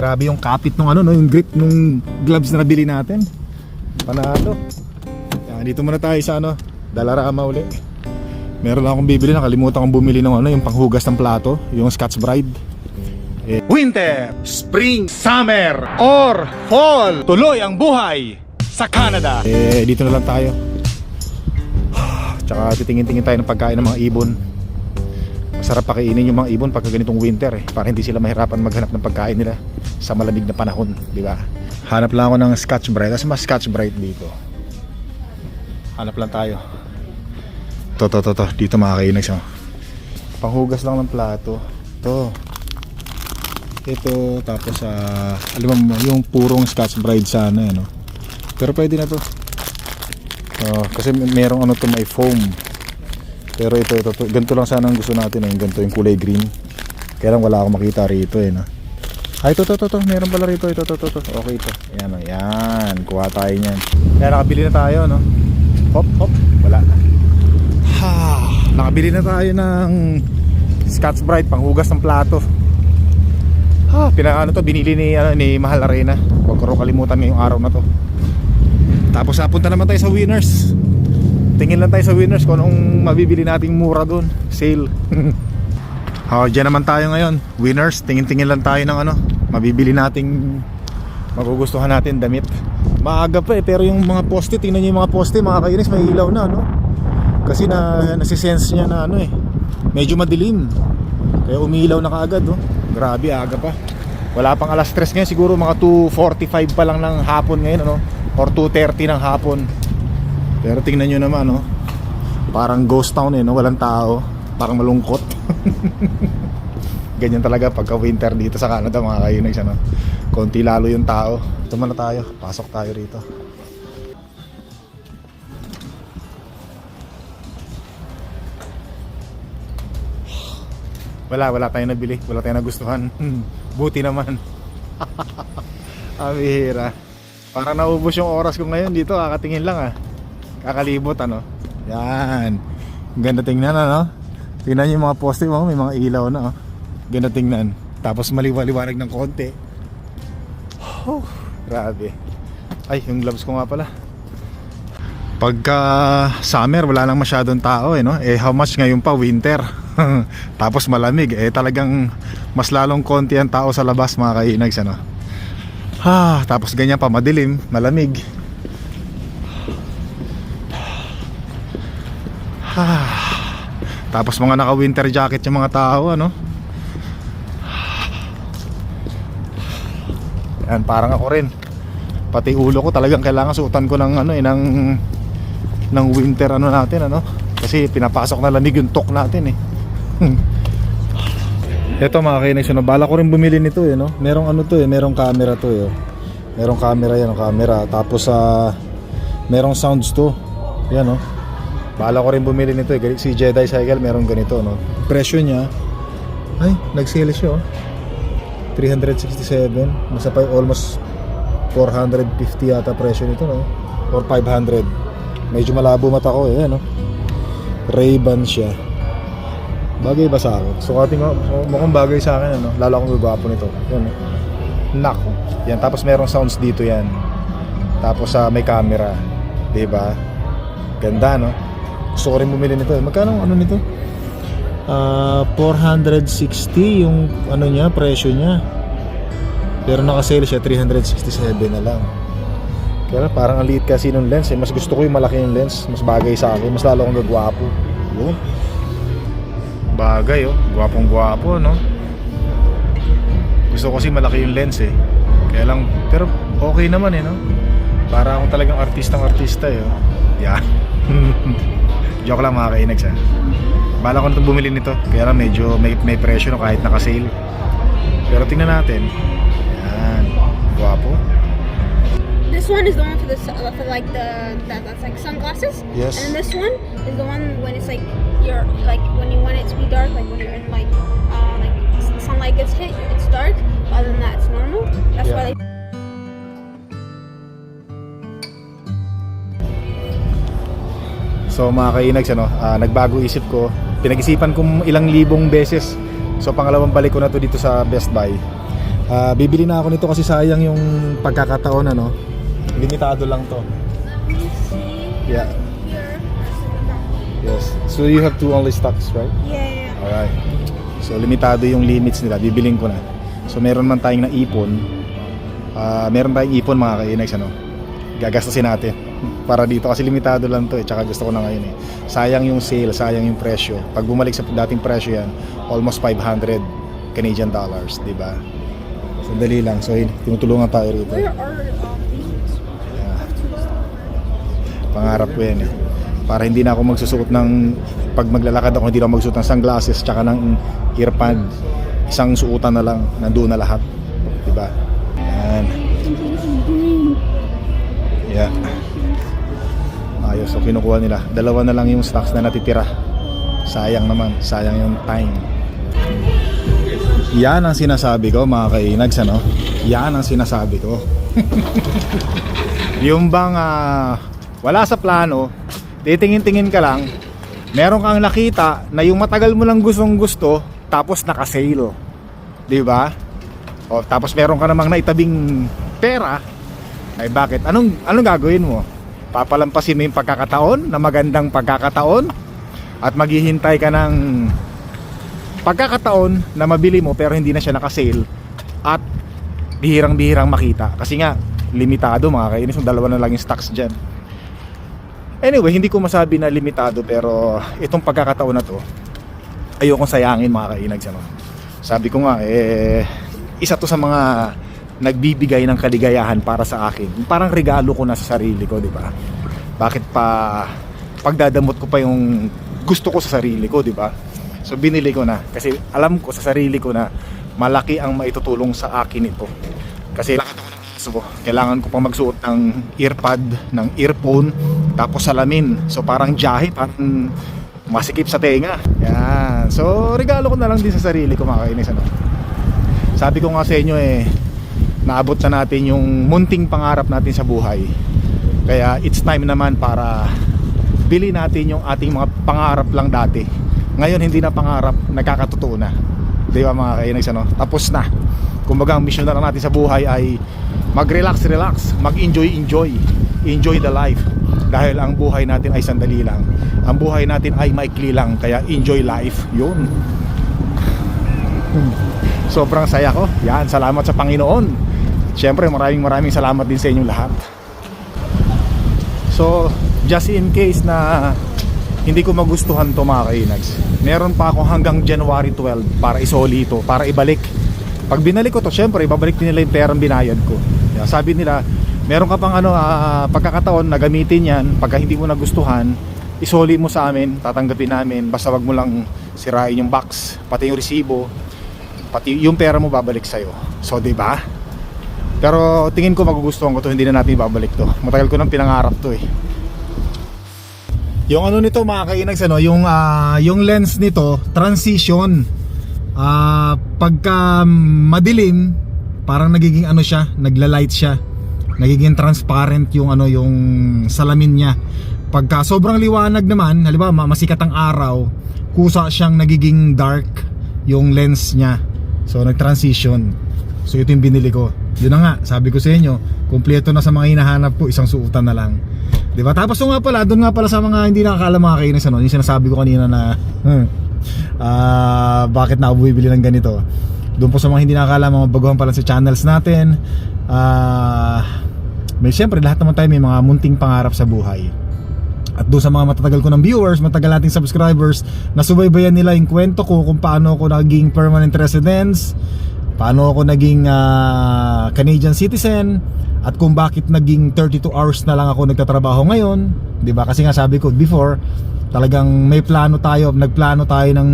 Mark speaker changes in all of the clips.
Speaker 1: Grabe yung kapit nung ano, no, yung grip nung gloves na nabili natin. Panalo. Yan, dito muna tayo sa ano, Dalarama uli. Meron lang akong bibili, nakalimutan kong bumili ng ano, yung panghugas ng plato, yung Scotch Brite. Eh, Winter, Spring, Summer, or Fall. Tuloy ang buhay sa Canada. Eh, dito na lang tayo. Tsaka titingin-tingin tayo ng pagkain ng mga ibon. Masarap pakainin yung mga ibon pagka ganitong winter eh, para hindi sila mahirapan maghanap ng pagkain nila sa malamig na panahon, di ba? Hanap lang ako ng Scotch Brite. Kasi mas Scotch Brite dito. Hanap lang tayo. To, to, to, to. Dito makakainig siya. Panghugas lang ng plato. To. Ito, tapos sa, alam mo, yung purong Scotch Brite sana, ano. Pero pwede na to. Oh, kasi merong ano to may foam. Pero ito, ito, ito, ganito lang sana ang gusto natin, eh, yung ganito, yung kulay green. Kaya lang wala akong makita rito, eh, no. Ay, ito, ito, ito, ito, meron pala rito, ito, ito, ito, ito. Okay ito. Ayan, oh, yan, kuha tayo niyan. Kaya nakabili na tayo, no. Hop, hop, wala. Ha, nakabili na tayo ng Scotch Brite, panghugas ng plato. Ha, pinakaano to, binili ni, ano, ni Mahal Arena. Huwag ko kalimutan ngayong araw na to. Tapos napunta naman tayo sa Winners. Tingin lang tayo sa Winners kung anong mabibili nating mura doon. Sale. oh, dyan naman tayo ngayon. Winners, tingin-tingin lang tayo ng ano, mabibili nating magugustuhan natin damit. Maaga pa eh, pero yung mga poste, tingnan niyo yung mga poste, mga kainis, may ilaw na, no? Kasi na, nasisense niya na ano eh, medyo madilim. Kaya umiilaw na kaagad, no? Grabe, aga pa. Wala pang alas 3 ngayon, siguro mga 2.45 pa lang ng hapon ngayon, ano? Or 2.30 ng hapon. Pero tingnan nyo naman, no? Parang ghost town eh, no? Walang tao. Parang malungkot. Ganyan talaga pagka winter dito sa Canada, mga kainis, ano? Konti lalo yung tao. Ito na tayo. Pasok tayo rito. Wala, wala tayong nabili. Wala tayong nagustuhan. Buti naman. Amihira. Parang naubos yung oras ko ngayon dito. Kakatingin lang ah. Kakalibot ano. Yan. Ganda tingnan ano. Tingnan niyo yung mga poste mo. May mga ilaw na oh. Ganda tingnan. Tapos maliwaliwanag ng konti. Oh, grabe. Ay, yung gloves ko nga pala. Pagka summer, wala lang masyadong tao eh, no? Eh, how much ngayon pa, winter. Tapos malamig, eh talagang mas lalong konti ang tao sa labas, mga kainags, ano? Ha, tapos ganyan pa, madilim, malamig. Ha. Tapos mga naka-winter jacket yung mga tao, ano? Yan, parang ako rin. Pati ulo ko talagang kailangan suotan ko ng ano eh, ng ng winter ano natin ano kasi pinapasok na lamig yung tok natin eh Ito mga kainis, no, bala ko rin bumili nito eh, no? Merong ano to eh, merong camera to eh. Merong camera yan, camera. Tapos sa merong sounds to. Yan, no? Bala ko rin bumili nito eh. Si Jedi Cycle merong ganito, no? Presyo niya, ay, nag-sale siya, oh. 367. Nasa pa almost 450 yata presyo nito, no? Or 500. Medyo malabo mata ko eh, no? Ray-Ban siya. Bagay ba sa akin? Sukatin ko, mukhang bagay sa akin, ano? Lalo akong gagwapo nito. Yan, eh. Nako. Yan, tapos merong sounds dito yan. Tapos sa may camera. 'Di ba? Ganda, no? Gusto ko rin bumili nito. Magkano ano nito? Ah, 460 yung ano niya, presyo niya. Pero naka-sale siya 367 na lang. Kaya parang ang liit kasi ng lens eh. Mas gusto ko yung malaki yung lens. Mas bagay sa akin. Mas lalo akong gagwapo. Yun. Bagay oh. Gwapong gwapo no. Gusto ko kasi malaki yung lens eh. Kaya lang, pero okay naman eh no. Para akong talagang artistang artista eh. Oh. Yeah. Joke lang mga kainags ha. Bala ko na bumili nito. Kaya lang medyo may, may presyo no kahit naka-sale. Pero tingnan natin. Yan. Gwapo.
Speaker 2: This one is the one for the for like the that, that's like sunglasses.
Speaker 1: Yes.
Speaker 2: And this one is the one when it's like you're like when you want it to be dark, like when you're in like uh, like sunlight gets hit, it's dark. But other than that, it's normal. That's
Speaker 1: Yeah.
Speaker 2: why they
Speaker 1: So mga kainags, ano, ah, nagbago isip ko. Pinag-isipan ko ilang libong beses. So pangalawang balik ko na to dito sa Best Buy. Ah, bibili na ako nito kasi sayang yung pagkakataon ano. Limitado lang to. Yeah. Yes. So you have two only stocks, right?
Speaker 2: Yeah, yeah.
Speaker 1: Alright. So limitado yung limits nila, bibiling ko na. So meron man tayong naipon. Ah, meron tayong ipon mga kainags ano. Gagastusin natin para dito kasi limitado lang to eh. Tsaka gusto ko na ngayon eh. Sayang yung sale, sayang yung presyo. Pag bumalik sa dating presyo yan, almost 500 Canadian dollars, di ba? Sandali lang. So tinutulungan tayo rito.
Speaker 2: Where are um?
Speaker 1: Yeah. Pangarap ko yan eh. Para hindi na ako magsusuot ng pag maglalakad ako hindi na ako magsuot ng sunglasses tsaka ng earpad. Isang suotan na lang, nandoon na lahat. 'Di ba? Yan. Yeah. Ayos, so kinukuha nila. Dalawa na lang yung stocks na natitira. Sayang naman, sayang yung time. Yan ang sinasabi ko mga kainags ano. Yan ang sinasabi ko. Yung bang ah, wala sa plano, titingin-tingin ka lang, meron kang nakita na yung matagal mo lang gustong gusto, tapos naka-sale. 'Di ba? O tapos meron ka namang naitabing pera, ay bakit? Anong anong gagawin mo? Papalampasin mo yung pagkakataon na magandang pagkakataon at maghihintay ka ng pagkakataon na mabili mo pero hindi na siya naka-sale at bihirang-bihirang makita kasi nga limitado mga kainis yung dalawa na lang yung stocks dyan anyway hindi ko masabi na limitado pero itong pagkakataon na to ayokong sayangin mga kainags ano? sabi ko nga eh isa to sa mga nagbibigay ng kaligayahan para sa akin. Parang regalo ko na sa sarili ko di ba? Bakit pa pagdadamot ko pa yung gusto ko sa sarili ko di ba? So binili ko na. Kasi alam ko sa sarili ko na malaki ang maitutulong sa akin ito. Kasi lakad ako ng aso ko. Kailangan ko pang magsuot ng earpad ng earphone tapos salamin. So parang jahe parang masikip sa tenga. Yan. So regalo ko na lang din sa sarili ko mga kainis ano. Sabi ko nga sa inyo eh naabot na natin yung munting pangarap natin sa buhay. Kaya it's time naman para bili natin yung ating mga pangarap lang dati. Ngayon hindi na pangarap nagkakatotoo na. Di ba mga kainags ano? Tapos na. Kumbaga ang mission na lang natin sa buhay ay mag relax. Relax mag enjoy. Enjoy enjoy the life. Dahil ang buhay natin ay sandali lang. Ang buhay natin ay maikli lang. Kaya enjoy life. Yun. Sobrang saya ko. Yan salamat sa Panginoon syempre maraming maraming salamat din sa inyong lahat. So just in case na hindi ko magustuhan to mga kainags meron pa ako hanggang January 12 para isoli ito para ibalik. Pag binalik ko to syempre ibabalik din nila yung perang binayad ko. Kaya sabi nila meron ka pang ano ah, pagkakataon na gamitin yan pagka hindi mo nagustuhan isoli mo sa amin tatanggapin namin basta wag mo lang sirain yung box pati yung resibo pati yung pera mo babalik sa'yo. So ba pero tingin ko magugustuhan ko to hindi na natin ibabalik to matagal ko nang pinangarap to eh yung ano nito mga kainags ano, yung ah, yung lens nito transition. Ah, pagka madilim, parang nagiging ano siya, nagla-light siya. Nagiging transparent yung ano yung salamin niya. Pagka sobrang liwanag naman, halimbawa ma- masikat ang araw, kusa siyang nagiging dark yung lens niya. So nag-transition. So ito yung binili ko. Yun na nga, sabi ko sa inyo, kumpleto na sa mga hinahanap ko, isang suotan na lang. 'Di ba? Tapos nga pala, doon nga pala sa mga hindi nakakala mga kainis ano, yung sinasabi ko kanina na hmm, ah bakit na bumibili ng ganito. Doon po sa mga hindi nakakala mga baguhan pala sa channels natin. Ah may siyempre lahat naman tayo may mga munting pangarap sa buhay. At doon sa mga matatagal ko ng viewers, matagal nating subscribers, nasubaybayan nila yung kwento ko kung paano ako naging permanent residence, paano ako naging ah, Canadian citizen, at kung bakit naging 32 hours na lang ako nagtatrabaho ngayon, 'di ba? Kasi nga sabi ko before, talagang may plano tayo, nagplano tayo ng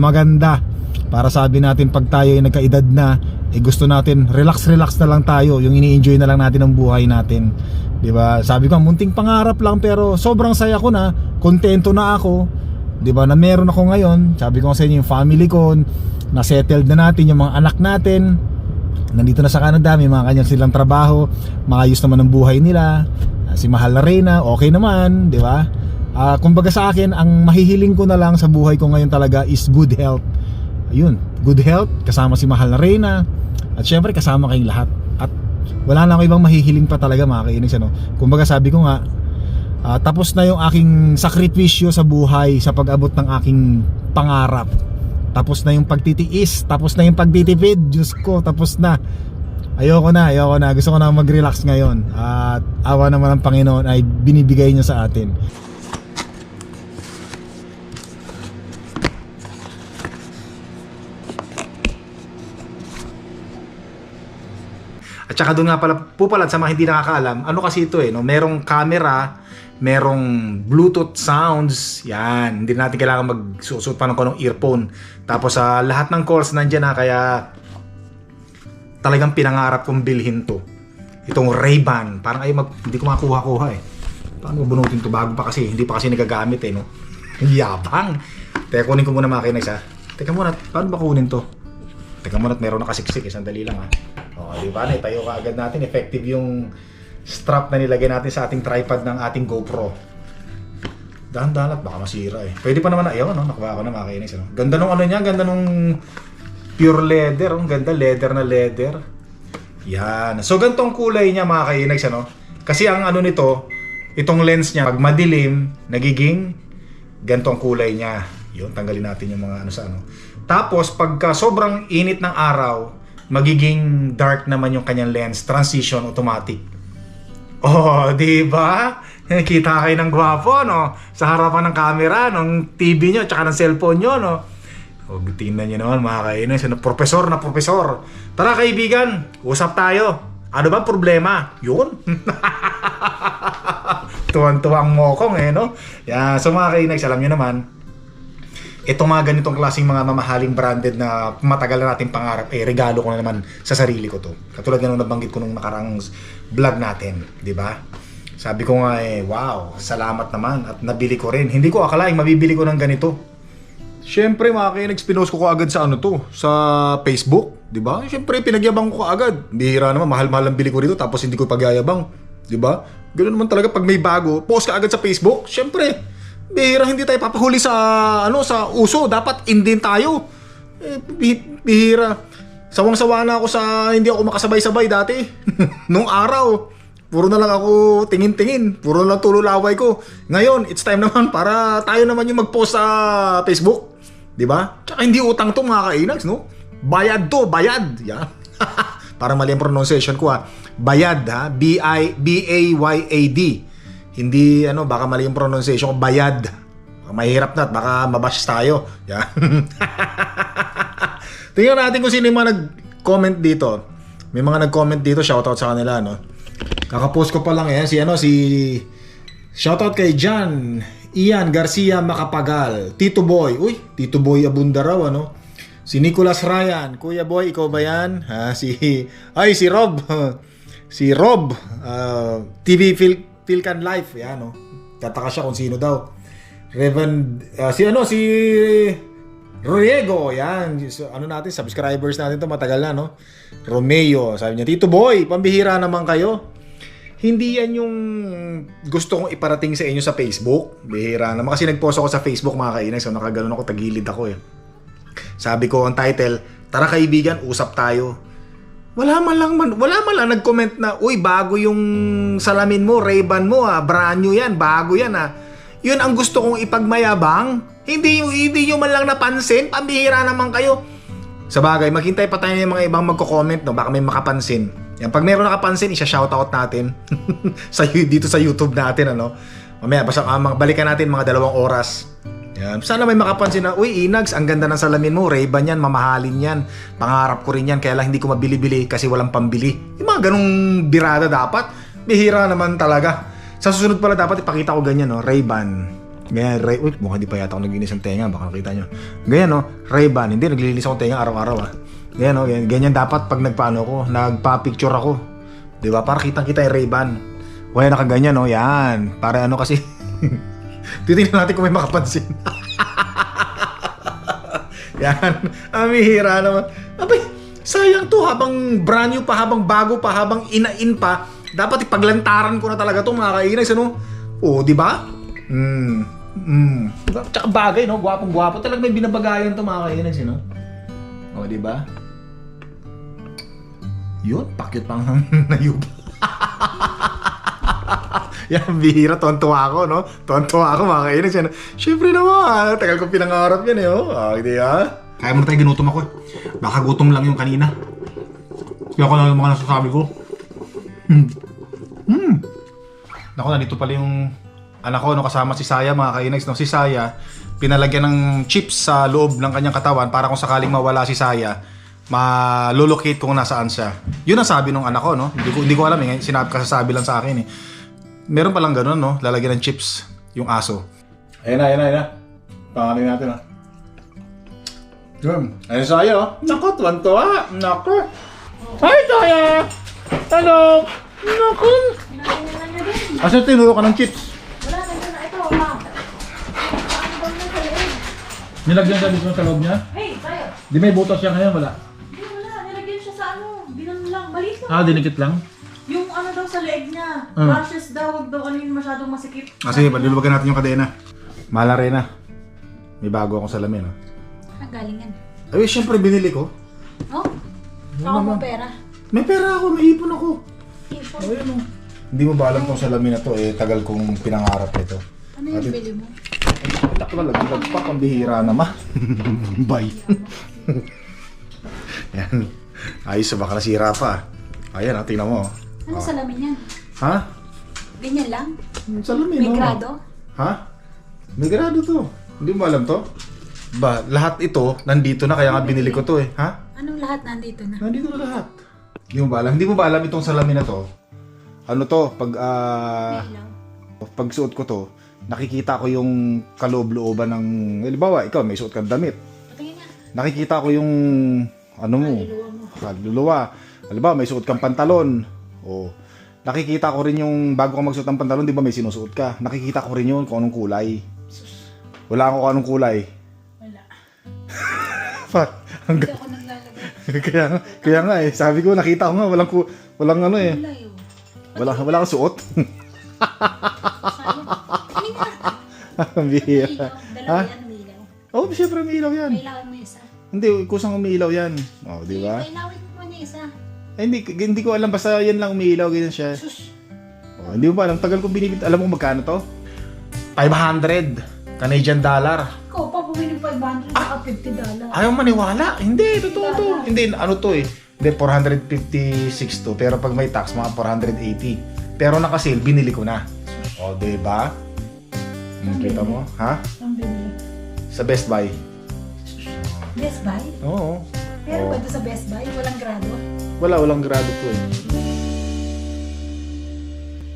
Speaker 1: maganda para sabi natin pag tayo ay nagkaedad na, eh gusto natin relax relax na lang tayo, yung ini-enjoy na lang natin ang buhay natin. 'Di ba? Sabi ko, munting pangarap lang pero sobrang saya ko na, kontento na ako. 'Di ba? Na meron ako ngayon. Sabi ko sa inyo yung family ko, na settled na natin yung mga anak natin, nandito na sa Canada, may mga kanyang silang trabaho, maayos naman ang buhay nila. Ah, Si Mahal na Reyna, okay naman, di ba? Ah, kumbaga sa akin, ang mahihiling ko na lang sa buhay ko ngayon talaga is good health. Ayun, good health, kasama si Mahal na Reyna. At syempre kasama kayong lahat. At wala na ako ibang mahihiling pa talaga mga kainags ano. Kumbaga sabi ko nga, ah, tapos na yung aking sakripisyo sa buhay sa pag-abot ng aking pangarap. Tapos na yung pagtitiis, tapos na yung pagtitipid, Diyos ko, tapos na. Ayoko na, ayoko na. Gusto ko na mag-relax ngayon. At awa naman ng Panginoon ay binibigay niya sa atin. At saka doon nga pala, pupalad sa mga hindi nakakaalam, ano kasi ito eh, no? merong camera, merong Bluetooth sounds, yan. Hindi natin kailangan magsusuot pa ng kanong earphone. Tapos sa lahat ng calls nandiyan na, kaya talagang pinangarap kong bilhin to. Itong Ray-Ban, parang ay mag, hindi ko makuha-kuha eh. Paano bunutin to? Bago pa kasi, hindi pa kasi nagagamit eh, no? Yabang! Teka, kunin ko muna mga kinay sa. Teka muna, paano ba kunin to? Teka muna, meron nakasiksik eh, sandali lang ha. O, di ba? Naitayo ka agad natin. Effective yung strap na nilagay natin sa ating tripod ng ating GoPro. Dahan-dahan at baka masira eh. Pwede pa naman na, ayaw, no? Nakuha ko na mga kinis. Ano? Ganda nung ano niya, ganda nung pure leather. Ang ganda, leather na leather. Yan. So, gantong kulay niya mga kainags, ano? Kasi ang ano nito, itong lens niya, pag madilim, nagiging gantong kulay niya. Yun, tanggalin natin yung mga ano sa ano. Tapos, pagka sobrang init ng araw, magiging dark naman yung kanyang lens. Transition automatic. Oh, di ba? Kita kayo ng gwapo, no? Sa harapan ng camera, ng TV nyo, tsaka ng cellphone nyo, no? O, tingnan nyo naman, mga kainis. Ano, profesor na profesor. Tara, kaibigan, usap tayo. Ano ba problema? Yun. Tuwan-tuwang mokong, eh, no? Yeah, so mga kainis, alam nyo naman, itong mga ganitong klaseng mga mamahaling branded na matagal na nating pangarap, eh, regalo ko na naman sa sarili ko to. Katulad nga nung nabanggit ko nung nakarang vlog natin, di ba? Sabi ko nga eh, wow, salamat naman at nabili ko rin. Hindi ko akalaing mabibili ko ng ganito. Siyempre mga kainex, pinost ko ko agad sa ano to, sa Facebook, di ba? Siyempre pinagyabang ko agad. Bihira naman, mahal-mahal ang bili ko dito tapos hindi ko pagyayabang, di ba? Ganoon naman talaga pag may bago, post ka agad sa Facebook. Siyempre, bihira hindi tayo papahuli sa ano sa uso, dapat indin tayo. Eh, bi- bihira. Sawang-sawa na ako sa hindi ako makasabay-sabay dati. Nung araw, puro na lang ako tingin-tingin. Puro na lang tululaway ko. Ngayon, it's time naman para tayo naman yung mag-post sa Facebook. Di ba? Tsaka hindi utang to mga kainags, no? Bayad to, bayad. Yan. para mali ang pronunciation ko ha. Bayad ha. B-I, B-A-Y-A-D. Hindi, ano, baka mali yung pronunciation. Bayad. Mahirap na at baka mabash tayo. Yan. Tingnan natin kung sino yung mga nag-comment dito. May mga nag-comment dito, shoutout sa kanila, no? Kakapost ko pa lang yan, si ano, si... Shoutout kay John Ian Garcia Macapagal, Tito Boy. Uy, Tito Boy Abunda raw, ano? Si Nicholas Ryan, Kuya Boy, ikaw ba yan? Ha, si... Ay, si Rob. si Rob. uh, TV Phil, Philcan Life, yan, no? Tataka siya kung sino daw. Revan... uh, si ano, si... Riego, yan. So, ano natin, subscribers natin to matagal na, no? Romeo, sabi niya, Tito Boy, pambihira naman kayo. Hindi yan yung gusto kong iparating sa inyo sa Facebook. Bihira naman. Kasi nag-post ako sa Facebook mga kainan. So nakaganon ako, tagilid ako eh. Sabi ko ang title, Tara kaibigan, usap tayo. Wala man lang man, wala man lang nag-comment na, uy, bago yung salamin mo, Ray-Ban mo ah, brand new yan, bago yan ah. Yun ang gusto kong ipagmayabang. Hindi, hindi nyo man lang napansin, pambihira naman kayo. Sa bagay, maghintay pa tayo ng mga ibang magko-comment, no? baka may makapansin. Yan, pag meron nakapansin, isa-shoutout natin sa dito sa YouTube natin, ano. Mamaya, basta uh, balikan natin mga dalawang oras. Yan. Sana may makapansin na, uy, Inags, ang ganda ng salamin mo, Ray-Ban yan, mamahalin yan. Pangarap ko rin yan, kaya lang hindi ko mabili-bili kasi walang pambili. Yung mga ganong birada dapat, bihira naman talaga. Sa susunod pala dapat ipakita ko ganyan, no? Ray-Ban. Ganyan, Ray, uy, mukhang di pa yata ako naglinis ng tenga, baka nakita nyo. Ganyan, no? Ray-Ban, hindi, naglilinis ako ng tenga araw-araw, ah. Ganyan, no? Ganyan, ganyan dapat pag nagpaano ko, nagpa-picture ako. Di ba? Para kitang-kita yung Ray-Ban. Yan, nakaganyan, no? Yan. Para ano kasi, titignan natin kung may makapansin. yan. Amihira naman. Abay, sayang to habang brand new pa, habang bago pa, habang inain pa. Dapat ipaglantaran ko na talaga to mga kainis, ano? O, di ba? Hmm. Hmm. Tsaka bagay, no? Gwapong-gwapo. Talagang may binabagayan to mga kainis, no? O, di ba? Yun, pakyut pang nayuba. yan, bihira. Tontuwa ako, no? Tontuwa ako, mga kainis yan. Siyempre naman, tagal ko pinangarap yan, eh, oh. Ah, hindi, ha? Kaya mo tayo ginutom ako, eh. Baka gutom lang yung kanina. Kaya ako lang yung mga nasasabi ko. Hmm. Hmm. Naku, nandito pala yung anak ko, no, kasama si Saya, mga kainags, no? Si Saya, pinalagyan ng chips sa loob ng kanyang katawan para kung sakaling mawala si Saya, malolocate kung nasaan siya. Yun ang sabi ng anak ko, no? Hindi ko, hindi ko alam, eh. Sinabi, kasasabi lang sa akin, eh. Meron palang ganun, no? Lalagyan ng chips yung aso. Ayun na, ayun na, ayun na. Pangalan natin, ah. Yun. Ayun Saya, oh. Naku, tuwan-tuwa. Naku. Hi, Saya! Hello! Naku! Asa tinuro ka ng chips?
Speaker 3: Sa?
Speaker 1: Nilagyan ka dito sa loob niya?
Speaker 3: Hey, tayo.
Speaker 1: Di may butas siya ngayon, wala.
Speaker 3: Hindi, wala. Nilagyan siya sa ano. Bilang lang. Maliit lang.
Speaker 1: Ah, dinikit lang?
Speaker 3: Yung ano daw sa leeg niya.
Speaker 1: Hmm.
Speaker 3: Rashes daw. Huwag daw kaninin masyadong masikip.
Speaker 1: Ah, sige, palulubagan natin yung kadena. Mahal na rin ah. May bago akong salamin ah.
Speaker 3: Ang galingan.
Speaker 1: Ay, syempre binili ko.
Speaker 3: Oh? Saka mo pera.
Speaker 1: May pera ako, may ipon ako.
Speaker 3: Ipon.
Speaker 1: Ayun oh. Hindi mo ba alam tong salamin na to eh, tagal kong pinangarap ito.
Speaker 3: Ano yung bili mo?
Speaker 1: Tako na, laglag-lagpak, ang bihira naman. Bye. Yan. Ayos, baka nasira pa. Ayan, ah, tingnan mo. oh.
Speaker 3: Ano salamin yan?
Speaker 1: Ha?
Speaker 3: Ganyan lang?
Speaker 1: Salamin,
Speaker 3: May
Speaker 1: oh.
Speaker 3: grado?
Speaker 1: Ha? May grado to. Hindi mo alam to? Ba, lahat ito, nandito na, kaya nga binili ko to eh. Ha?
Speaker 3: Anong lahat nandito na?
Speaker 1: Nandito na lahat. Hindi mo ba alam? Hindi mo ba alam itong salamin na to? Ano to? Pag, ah... pag suot ko to, nakikita ko yung kaloob-looban ng... Halimbawa, ikaw may suot kang damit.
Speaker 3: Patingin nga.
Speaker 1: Nakikita ko yung... Ano mo? Kaluluwa. Halimbawa, may suot kang pantalon. O, nakikita ko rin yung bago ka magsuot ng pantalon, di ba may sinusuot ka? Nakikita ko rin yun kung anong kulay. Wala ako kung anong kulay.
Speaker 3: Wala.
Speaker 1: Fuck. Hanggang
Speaker 3: Hindi ako naglalagay.
Speaker 1: kaya kaya nga eh, sabi ko nakita ko nga walang ku, walang ano eh.
Speaker 3: Wala yun.
Speaker 1: Wala wala kang suot. Ang bihira. Ha? Oh, syempre umiilaw yan.
Speaker 3: Kailangan mo isa.
Speaker 1: Hindi, kusang umiilaw yan. Oh, di ba?
Speaker 3: Kailawin mo na isa.
Speaker 1: Eh, hindi, hindi ko alam basta yan lang umiilaw ganyan siya.
Speaker 3: Sus.
Speaker 1: Oh, hindi mo ba alam tagal ko binibit. Alam mo magkano to? 500 Canadian dollar.
Speaker 3: Ikaw pa bumili ng 500 saka 50 dollar.
Speaker 1: Ayaw maniwala. Hindi, totoo to. Hindi, ano to eh. Hindi, 456 to. Pero pag may tax, mga 480. Pero naka-sale, binili ko na. O, oh, di ba? Hmm, kita mo? Ha?
Speaker 3: Ang bibili.
Speaker 1: Sa Best Buy.
Speaker 3: Best Buy?
Speaker 1: Oo.
Speaker 3: Pero
Speaker 1: Oo.
Speaker 3: ba ito sa Best Buy? Walang grado?
Speaker 1: Wala, walang grado to eh.